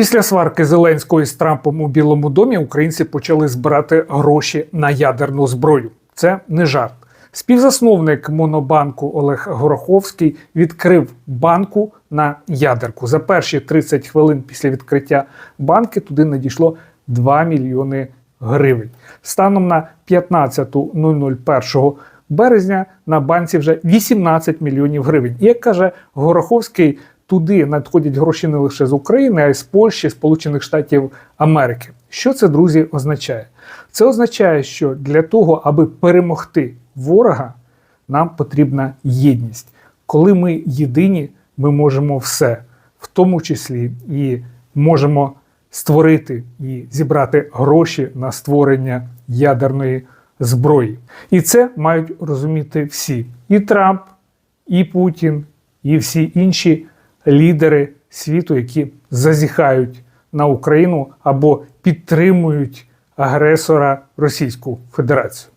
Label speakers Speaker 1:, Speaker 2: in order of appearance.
Speaker 1: Після сварки Зеленського із Трампом у Білому домі українці почали збирати гроші на ядерну зброю. Це не жарт. Співзасновник Монобанку Олег Гороховський відкрив банку на ядерку. За перші 30 хвилин після відкриття банки туди надійшло 2 мільйони гривень. Станом на 15.001 березня на банці вже 18 мільйонів гривень. І як каже Гороховський, туди надходять гроші не лише з України, а й з Польщі, Сполучених Штатів Америки. Що це, друзі, означає? Це означає, що для того, аби перемогти ворога, нам потрібна єдність. Коли ми єдині, ми можемо все, в тому числі і можемо створити і зібрати гроші на створення ядерної зброї. І це мають розуміти всі: і Трамп, і Путін, і всі інші лідери світу, які зазіхають на Україну або підтримують агресора Російську Федерацію.